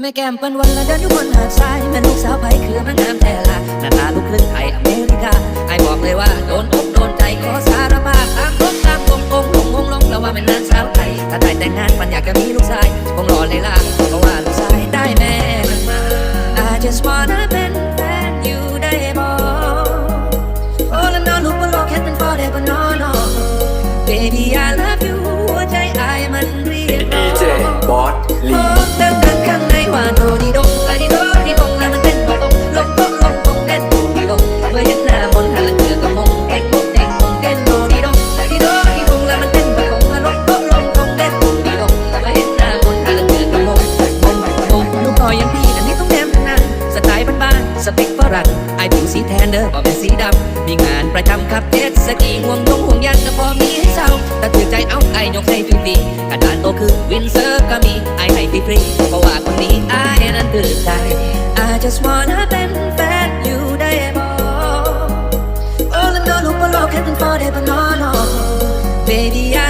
แม่แก้มเปิ้นวันละเดินอยู่บนหาดทรายแม่ลูกสาวไผคือมันงามแต่ละหน้าตาลูกครึ่งไทยอเมริกาไอ้บอกเลยว่าโดนอกโดนใจขอสารภาพตามรถตามกงกงลงงงลงแล้วว่าเป็นนางสาวไทยถ้าได้แต่งงานมันอยากจะมีลูกชายคงรอเลยล่ะเพราะว่าลูกชายได้แม่มันมา I just wanna เป็นแฟนอยู่ได้บ่ All in all ลูกบ่รอแค่เป็น forever no สเปคฝรั่งไอผิวสีแทนเด้อบ่เป็นสีดำมีงานประจำครับเจ็ดสกีห่วงยงห่วงยันก็พอมีให้เศร้าแต่ถือใจเอาไอยกให้ฟรีๆกระดานโตคือวินเซิร์ก็มีไอให้ฟรีๆเพราะว่าคนนี้ไอนั้นคือใจ I just wanna เป็นแฟนอยู่ได้บ่ All in all ลูกบ่รอแค่เป็น forever no no Baby I